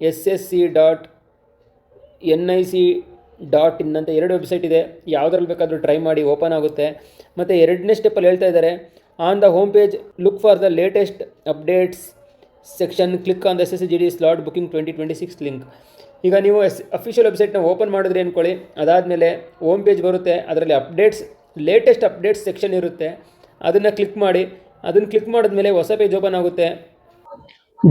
S S C dot N I C dot in ಅಂತ ಎರಡು website ಇದೆ. ಯಾವುದ್ರಲ್ಲಿ ಬೇಕಾದರೂ ಟ್ರೈ ಮಾಡಿ ಓಪನ್ ಆಗುತ್ತೆ. ಮತ್ತು ಎರಡನೇ ಸ್ಟೆಪ್ಪಲ್ಲಿ ಹೇಳ್ತಾ ಇದ್ದಾರೆ on the home page look for the latest updates section click on the S S C G D slot booking twenty twenty six link ಈಗ ನೀವು ಎಸ್ ಅಫಿಷಿಯಲ್ ವೆಬ್ಸೈಟ್ನ ಓಪನ್ ಮಾಡಿದ್ರೆ ಅಂದ್ಕೊಳ್ಳಿ ಅದಾದಮೇಲೆ ಹೋಮ್ ಪೇಜ್ ಬರುತ್ತೆ. ಅದರಲ್ಲಿ ಅಪ್ಡೇಟ್ಸ್ ಲೇಟೆಸ್ಟ್ ಅಪ್ಡೇಟ್ಸ್ ಸೆಕ್ಷನ್ ಇರುತ್ತೆ. ಅದನ್ನು ಕ್ಲಿಕ್ ಮಾಡಿ. ಅದನ್ನು ಕ್ಲಿಕ್ ಮಾಡಿದ್ಮೇಲೆ ಹೊಸ ಪೇಜ್ ಓಪನ್ ಆಗುತ್ತೆ.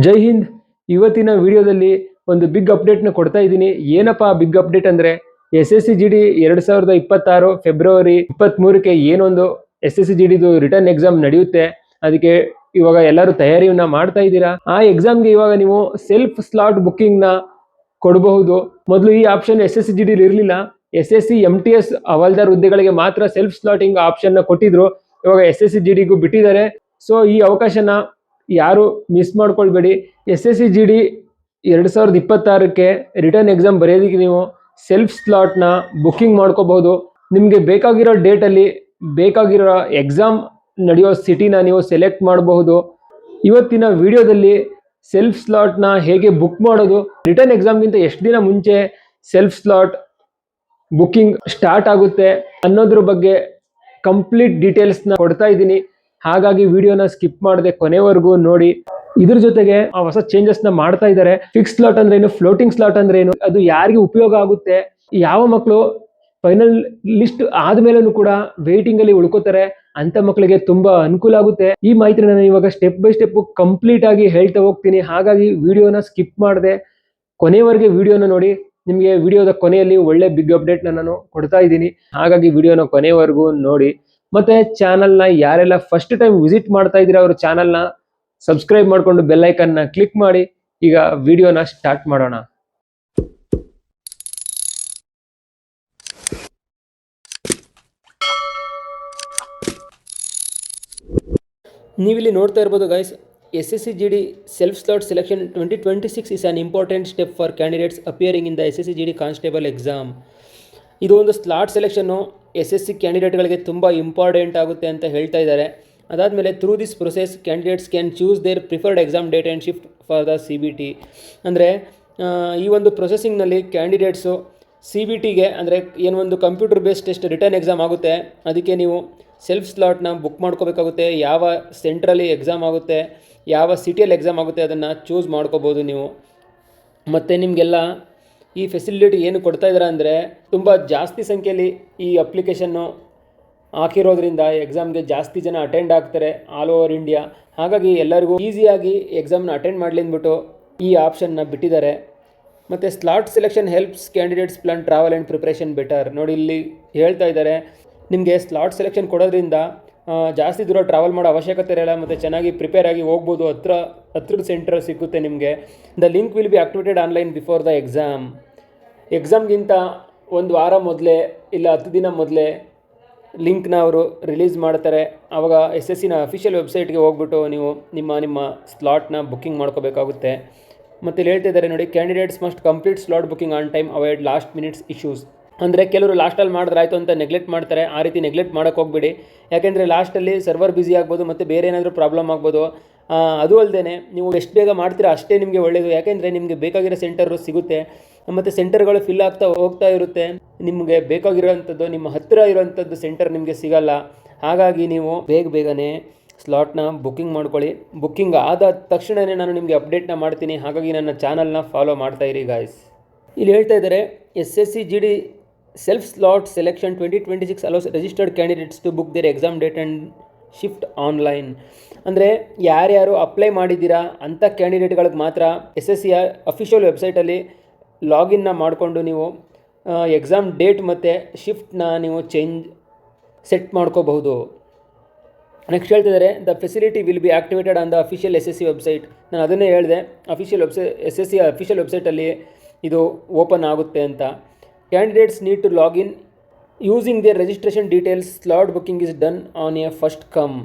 ಜೈ ಹಿಂದ್. ಇವತ್ತಿನ ವಿಡಿಯೋದಲ್ಲಿ ಒಂದು ಬಿಗ್ ಅಪ್ಡೇಟ್ನ ಕೊಡ್ತಾ ಇದ್ದೀನಿ. ಏನಪ್ಪಾ ಬಿಗ್ ಅಪ್ಡೇಟ್ ಅಂದರೆ S S C G D ಎರಡು ಸಾವಿರದ ಇಪ್ಪತ್ತಾರು ಫೆಬ್ರವರಿ ಇಪ್ಪತ್ತ್ಮೂರಕ್ಕೆ ಏನೊಂದು ಎಸ್ ಎಸ್ ಸಿ ಜಿ ಡಿದು ರಿಟರ್ನ್ ಎಕ್ಸಾಮ್ ನಡೆಯುತ್ತೆ. ಅದಕ್ಕೆ ಇವಾಗ ಎಲ್ಲರೂ ತಯಾರಿಯನ್ನ ಮಾಡ್ತಾ ಇದ್ದೀರಾ? ಆ ಎಕ್ಸಾಮ್ಗೆ ಇವಾಗ ನೀವು ಸೆಲ್ಫ್ ಸ್ಲಾಟ್ ಬುಕ್ಕಿಂಗ್ನ ಕೊಡಬಹುದು. ಮೊದಲು ಈ option S S C G D ಇರಲಿಲ್ಲ. S S C M T S ಹವಾಲ್ದಾರ್ ಹುದ್ದೆಗಳಿಗೆ ಮಾತ್ರ ಸೆಲ್ಫ್ ಸ್ಲಾಟಿಂಗ್ ಆಪ್ಷನ್ ಕೊಟ್ಟಿದ್ರು. ಇವಾಗ ಎಸ್ ಎಸ್ ಸಿ ಜಿ ಡಿಗೂ ಬಿಟ್ಟಿದ್ದಾರೆ. ಸೊ ಈ ಅವಕಾಶನ ಯಾರು miss ಮಾಡ್ಕೊಳ್ಬೇಡಿ. S S C G D ಎರಡು ಸಾವಿರದ ಇಪ್ಪತ್ತಾರಕ್ಕೆ ರಿಟರ್ನ್ ಎಕ್ಸಾಮ್ ಬರೆಯೋದಕ್ಕೆ ನೀವು ಸೆಲ್ಫ್ ಸ್ಲಾಟ್ನ ಬುಕ್ಕಿಂಗ್ ಮಾಡ್ಕೋಬಹುದು. ನಿಮಗೆ ಬೇಕಾಗಿರೋ ಡೇಟಲ್ಲಿ ಬೇಕಾಗಿರೋ ಎಕ್ಸಾಮ್ ನಡೆಯೋ ಸಿಟಿನ ನೀವು ಸೆಲೆಕ್ಟ್ ಮಾಡಬಹುದು. ಇವತ್ತಿನ ವಿಡಿಯೋದಲ್ಲಿ ಸೆಲ್ಫ್ ಸ್ಲಾಟ್ನ ಹೇಗೆ ಬುಕ್ ಮಾಡೋದು ರಿಟರ್ನ್ ಎಕ್ಸಾಮ್ಗಿಂತ ಎಷ್ಟು ದಿನ ಮುಂಚೆ ಸೆಲ್ಫ್ ಸ್ಲಾಟ್ ಬುಕ್ಕಿಂಗ್ ಸ್ಟಾರ್ಟ್ ಆಗುತ್ತೆ ಅನ್ನೋದ್ರ ಬಗ್ಗೆ ಕಂಪ್ಲೀಟ್ ಡೀಟೇಲ್ಸ್ನ ಕೊಡ್ತಾ ಇದ್ದೀನಿ. ಹಾಗಾಗಿ ವಿಡಿಯೋನ ಸ್ಕಿಪ್ ಮಾಡದೆ ಕೊನೆವರೆಗೂ ನೋಡಿ. ಇದ್ರ ಜೊತೆಗೆ ಆ ಹೊಸ ಚೇಂಜಸ್ನ ಮಾಡ್ತಾ ಇದ್ದಾರೆ ಫಿಕ್ಸ್ ಸ್ಲಾಟ್ ಅಂದ್ರೆ ಏನು? ಫ್ಲೋಟಿಂಗ್ ಸ್ಲಾಟ್ ಅಂದ್ರೆ ಏನು? ಅದು ಯಾರಿಗೆ ಉಪಯೋಗ ಆಗುತ್ತೆ? ಯಾವ ಮಕ್ಕಳು ಫೈನಲ್ ಲಿಸ್ಟ್ ಆದ್ಮೇಲೂ ಕೂಡ ವೇಟಿಂಗ್ ಅಲ್ಲಿ ಉಳ್ಕೋತಾರೆ. ಅಂತ ಮಕ್ಕಳಿಗೆ ತುಂಬಾ ಅನುಕೂಲ ಆಗುತ್ತೆ. ಈ ಮಾಹಿತಿನ ನಾನು ಇವಾಗ ಸ್ಟೆಪ್ ಬೈ ಸ್ಟೆಪ್ ಕಂಪ್ಲೀಟ್ ಆಗಿ ಹೇಳ್ತಾ ಹೋಗ್ತೀನಿ. ಹಾಗಾಗಿ ವಿಡಿಯೋನ ಸ್ಕಿಪ್ ಮಾಡದೆ. ಕೊನೆಯವರೆಗೆ ವಿಡಿಯೋನ ನೋಡಿ. ನಿಮಗೆ ವಿಡಿಯೋದ ಕೊನೆಯಲ್ಲಿ ಒಳ್ಳೆ ಬಿಗ್ ಅಪ್ಡೇಟ್ ನಾನು ಕೊಡ್ತಾ ಇದ್ದೀನಿ. ಹಾಗಾಗಿ ವಿಡಿಯೋನ ಕೊನೆವರೆಗೂ ನೋಡಿ. ಮತ್ತೆ ಚಾನಲ್ನ ಯಾರೆಲ್ಲ ಫಸ್ಟ್ ಟೈಮ್ ವಿಸಿಟ್ ಮಾಡ್ತಾ ಇದ್ದೀರಾ ಅವ್ರ ಚಾನಲ್ನ ಸಬ್ಸ್ಕ್ರೈಬ್ ಮಾಡಿಕೊಂಡು ಬೆಲ್ ಐಕನ್ನ ಕ್ಲಿಕ್ ಮಾಡಿ, ಈಗ ವಿಡಿಯೋನ ಸ್ಟಾರ್ಟ್ ಮಾಡೋಣ. ನೀವಿಲ್ಲಿ ನೋಡ್ತಾ ಇರ್ಬೋದು guys S S C G D self slot selection twenty twenty six is an important step for candidates appearing in the S S C G D constable exam ಇದು ಒಂದು slot ಸೆಲೆಕ್ಷನ್ನು ಎಸ್ ಎಸ್ ಸಿ ಕ್ಯಾಂಡಿಡೇಟ್ಗಳಿಗೆ ತುಂಬ important ಆಗುತ್ತೆ ಅಂತ ಹೇಳ್ತಾ ಇದ್ದಾರೆ. ಅದಾದಮೇಲೆ through this process candidates can choose their preferred exam date and shift for the C B T ಅಂದರೆ ಈ ಒಂದು ಪ್ರೊಸೆಸಿಂಗ್ನಲ್ಲಿ ಕ್ಯಾಂಡಿಡೇಟ್ಸು ಸಿ ಬಿ ಟಿಗೆ ಅಂದರೆ ಏನು ಒಂದು computer based test written exam ಆಗುತ್ತೆ, ಅದಕ್ಕೆ ನೀವು ಸೆಲ್ಫ್ ಸ್ಲಾಟ್ನ ಬುಕ್ ಮಾಡ್ಕೋಬೇಕಾಗುತ್ತೆ, ಯಾವ ಸೆಂಟ್ರಲ್ಲಿ ಎಕ್ಸಾಮ್ ಆಗುತ್ತೆ, ಯಾವ ಸಿಟಿಯಲ್ಲಿ ಎಕ್ಸಾಮ್ ಆಗುತ್ತೆ ಅದನ್ನು ಚೂಸ್ ಮಾಡ್ಕೋಬೋದು ನೀವು. ಮತ್ತು ನಿಮಗೆಲ್ಲ ಈ ಫೆಸಿಲಿಟಿ ಏನು ಕೊಡ್ತಾ ಇದ್ದಾರೆ ಅಂದರೆ, ತುಂಬ ಜಾಸ್ತಿ ಸಂಖ್ಯೆಯಲ್ಲಿ ಈ ಅಪ್ಲಿಕೇಶನ್ನು ಹಾಕಿರೋದ್ರಿಂದ ಎಕ್ಸಾಮ್ಗೆ ಜಾಸ್ತಿ ಜನ ಅಟೆಂಡ್ ಆಗ್ತಾರೆ ಆಲ್ ಓವರ್ ಇಂಡಿಯಾ ಹಾಗಾಗಿ ಎಲ್ಲರಿಗೂ ಈಸಿಯಾಗಿ ಎಕ್ಸಾಮ್ನ ಅಟೆಂಡ್ ಮಾಡಲಿ ಅಂದ್ಬಿಟ್ಟು ಈ ಆಪ್ಷನ್ನ ಬಿಟ್ಟಿದ್ದಾರೆ. ಮತ್ತು slot selection helps candidates plan travel and preparation better ನೋಡಿ ಇಲ್ಲಿ ಹೇಳ್ತಾ ಇದ್ದಾರೆ. ನಿಮಗೆ ಸ್ಲಾಟ್ ಸೆಲೆಕ್ಷನ್ ಕೊಡೋದ್ರಿಂದ ಜಾಸ್ತಿ ದೂರ ಟ್ರಾವೆಲ್ ಮಾಡೋ ಅವಶ್ಯಕತೆ ಇರಲ್ಲ ಮತ್ತು ಚೆನ್ನಾಗಿ ಪ್ರಿಪೇರ್ ಆಗಿ ಹೋಗ್ಬೋದು. ಹತ್ರ, ಹತ್ರದ ಸೆಂಟರ್ ಸಿಗುತ್ತೆ ನಿಮಗೆ. The link will be activated online before the exam ಎಕ್ಸಾಮ್ಗಿಂತ ಒಂದು ವಾರ ಮೊದಲೇ ಇಲ್ಲ ಹತ್ತು ದಿನ ಮೊದಲೇ ಲಿಂಕ್ನ ಅವರು ರಿಲೀಸ್ ಮಾಡ್ತಾರೆ. ಆವಾಗ ಎಸ್ ಎಸ್ ಸಿನ ಅಫಿಷಿಯಲ್ ವೆಬ್ಸೈಟ್ಗೆ ಹೋಗ್ಬಿಟ್ಟು ನೀವು ನಿಮ್ಮ ನಿಮ್ಮ ಸ್ಲಾಟ್ನ ಬುಕ್ಕಿಂಗ್ ಮಾಡ್ಕೋಬೇಕಾಗುತ್ತೆ. ಮತ್ತು ಇಲ್ಲಿ ಹೇಳ್ತಿದ್ದಾರೆ ನೋಡಿ candidates must complete slot booking on time avoid last minutes issues ಅಂದರೆ ಕೆಲವರು ಲಾಸ್ಟಲ್ಲಿ ಮಾಡಿದ್ರೆ ಆಯಿತು ಅಂತ ನೆಗ್ಲೆಕ್ಟ್ ಮಾಡ್ತಾರೆ. ಆ ರೀತಿ ನೆಗ್ಲೆಕ್ಟ್ ಮಾಡೋಕ್ಕೆ ಹೋಗ್ಬೇಡಿ. ಯಾಕೆಂದರೆ ಲಾಸ್ಟಲ್ಲಿ ಸರ್ವರ್ ಬ್ಯುಸಿ ಆಗ್ಬೋದು ಮತ್ತು ಬೇರೆ ಏನಾದರೂ ಪ್ರಾಬ್ಲಮ್ ಆಗ್ಬೋದು. ಅದು ಅಲ್ಲದೆ ನೀವು ಎಷ್ಟು ಬೇಗ ಮಾಡ್ತೀರಾ ಅಷ್ಟೇ ನಿಮಗೆ ಒಳ್ಳೆಯದು ಯಾಕೆಂದರೆ ನಿಮಗೆ ಬೇಕಾಗಿರೋ ಸೆಂಟರು ಸಿಗುತ್ತೆ. ಮತ್ತು ಸೆಂಟರ್ಗಳು ಫಿಲ್ ಆಗ್ತಾ ಹೋಗ್ತಾ ಇರುತ್ತೆ. ನಿಮಗೆ ಬೇಕಾಗಿರೋವಂಥದ್ದು, ನಿಮ್ಮ ಹತ್ತಿರ ಇರೋವಂಥದ್ದು ಸೆಂಟರ್ ನಿಮಗೆ ಸಿಗಲ್ಲ. ಹಾಗಾಗಿ ನೀವು ಬೇಗ ಬೇಗನೆ ಸ್ಲಾಟ್ನ ಬುಕ್ಕಿಂಗ್ ಮಾಡ್ಕೊಳ್ಳಿ. ಬುಕ್ಕಿಂಗ್ ಆದ ತಕ್ಷಣವೇ ನಾನು ನಿಮಗೆ ಅಪ್ಡೇಟ್ನ ಮಾಡ್ತೀನಿ. ಹಾಗಾಗಿ ನನ್ನ ಚಾನಲ್ನ ಫಾಲೋ ಮಾಡ್ತಾ ಇರಿ ಗಾಯ್ಸ್ ಇಲ್ಲಿ ಹೇಳ್ತಾ ಇದ್ದಾರೆ S S C G D self slot selection twenty twenty six allows registered candidates to book their exam date and shift online ಅಂದರೆ ಯಾರ್ಯಾರು ಅಪ್ಲೈ ಮಾಡಿದ್ದೀರಾ ಅಂಥ ಕ್ಯಾಂಡಿಡೇಟ್ಗಳಿಗೆ ಮಾತ್ರ ಎಸ್ ಎಸ್ ಸಿಯ ಅಫಿಷಿಯಲ್ ವೆಬ್ಸೈಟಲ್ಲಿ ಲಾಗಿನ್ನ ಮಾಡಿಕೊಂಡು ನೀವು ಎಕ್ಸಾಮ್ ಡೇಟ್ ಮತ್ತು ಶಿಫ್ಟ್ನ ನೀವು ಚೇಂಜ್ ಸೆಟ್ ಮಾಡ್ಕೋಬಹುದು. ನೆಕ್ಸ್ಟ್ ಹೇಳ್ತಿದ್ದಾರೆ the facility will be activated on the official S S C website ನಾನು ಅದನ್ನೇ ಹೇಳಿದೆ official website S S C official ವೆಬ್ಸೈಟಲ್ಲಿ ಇದು ಓಪನ್ ಆಗುತ್ತೆ ಅಂತ. Candidates need to login using their registration details slot booking is done on a first come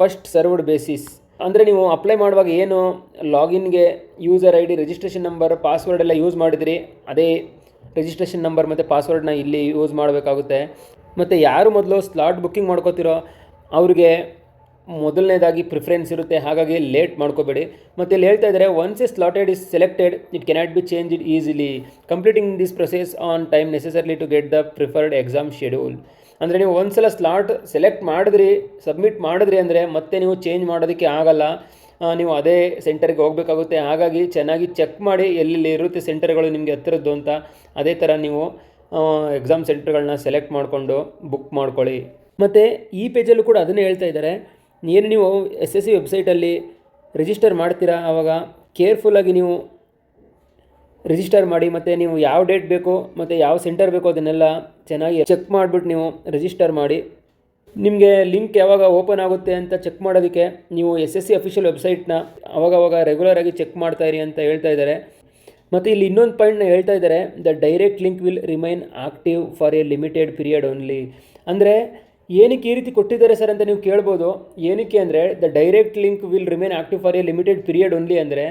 first served basis ಅಂದರೆ ನೀವು apply ಮಾಡುವಾಗ ಏನು ಲಾಗಿನ್ಗೆ user I D registration number password ಎಲ್ಲ use ಮಾಡಿದ್ರಿ, ಅದೇ ರಿಜಿಸ್ಟ್ರೇಷನ್ ನಂಬರ್ ಮತ್ತು ಪಾಸ್ವರ್ಡ್ನ ಇಲ್ಲಿ ಯೂಸ್ ಮಾಡಬೇಕಾಗುತ್ತೆ. ಮತ್ತು ಯಾರು ಮೊದಲು ಸ್ಲಾಟ್ ಬುಕ್ಕಿಂಗ್ ಮಾಡ್ಕೋತಿರೋ, ಅವ್ರಿಗೆ ಮೊದಲನೇದಾಗಿ ಪ್ರಿಫರೆನ್ಸ್ ಇರುತ್ತೆ, ಹಾಗಾಗಿ ಲೇಟ್ ಮಾಡ್ಕೋಬೇಡಿ. ಮತ್ತು ಇಲ್ಲಿ ಹೇಳ್ತಾ ಇದ್ದಾರೆ once a slotted is selected it cannot be change it easily completing this process on time necessarily to get the preferred exam schedule ಅಂದರೆ ನೀವು ಒಂದ್ಸಲ ಸ್ಲಾಟ್ ಸೆಲೆಕ್ಟ್ ಮಾಡಿದ್ರಿ ಸಬ್ಮಿಟ್ ಮಾಡಿದ್ರಿ ಅಂದರೆ ಮತ್ತೆ ನೀವು ಚೇಂಜ್ ಮಾಡೋದಕ್ಕೆ ಆಗಲ್ಲ. ನೀವು ಅದೇ ಸೆಂಟರ್ಗೆ ಹೋಗಬೇಕಾಗುತ್ತೆ. ಹಾಗಾಗಿ ಚೆನ್ನಾಗಿ ಚೆಕ್ ಮಾಡಿ ಎಲ್ಲೆಲ್ಲಿ ಇರುತ್ತೆ ಸೆಂಟರ್ಗಳು ನಿಮಗೆ ಹತ್ತಿರದ್ದು ಅಂತ. ಅದೇ ಥರ ನೀವು ಎಕ್ಸಾಮ್ ಸೆಂಟರ್ಗಳನ್ನ ಸೆಲೆಕ್ಟ್ ಮಾಡಿಕೊಂಡು ಬುಕ್ ಮಾಡ್ಕೊಳ್ಳಿ. ಮತ್ತು ಈ ಪೇಜಲ್ಲೂ ಕೂಡ ಅದನ್ನೇ ಹೇಳ್ತಾ ಇದ್ದಾರೆ. ಏನು ನೀವು ಎಸ್ ಎಸ್ ಸಿ ವೆಬ್ಸೈಟಲ್ಲಿ ರಿಜಿಸ್ಟರ್ ಮಾಡ್ತೀರಾ ಆವಾಗ ಕೇರ್ಫುಲ್ಲಾಗಿ ನೀವು ರಿಜಿಸ್ಟರ್ ಮಾಡಿ ಮತ್ತು ನೀವು ಯಾವ ಡೇಟ್ ಬೇಕು ಮತ್ತು ಯಾವ ಸೆಂಟರ್ ಬೇಕು ಅದನ್ನೆಲ್ಲ ಚೆನ್ನಾಗಿ ಚೆಕ್ ಮಾಡಿಬಿಟ್ಟು ನೀವು ರಿಜಿಸ್ಟರ್ ಮಾಡಿ. ನಿಮಗೆ ಲಿಂಕ್ ಯಾವಾಗ ಓಪನ್ ಆಗುತ್ತೆ ಅಂತ ಚೆಕ್ ಮಾಡೋದಕ್ಕೆ ನೀವು ಎಸ್ ಎಸ್ ಸಿ ಅಫಿಷಿಯಲ್ ವೆಬ್ಸೈಟ್ನ ಅವಾಗವಾಗ ರೆಗ್ಯುಲರಾಗಿ ಚೆಕ್ ಮಾಡ್ತಾ ಇರಿ ಅಂತ ಹೇಳ್ತಾ ಇದ್ದಾರೆ. ಮತ್ತು ಇಲ್ಲಿ ಇನ್ನೊಂದು ಪಾಯಿಂಟ್ನ ಹೇಳ್ತಾ ಇದ್ದಾರೆ the direct link will remain active for a limited period only ಅಂದರೆ ಏನಕ್ಕೆ ಈ ರೀತಿ ಕೊಟ್ಟಿದ್ದಾರೆ ಸರ್ ಅಂತ ನೀವು ಕೇಳ್ಬೋದು. ಏನಕ್ಕೆ ಅಂದರೆ the direct link will remain active for a limited period only ಅಂದರೆ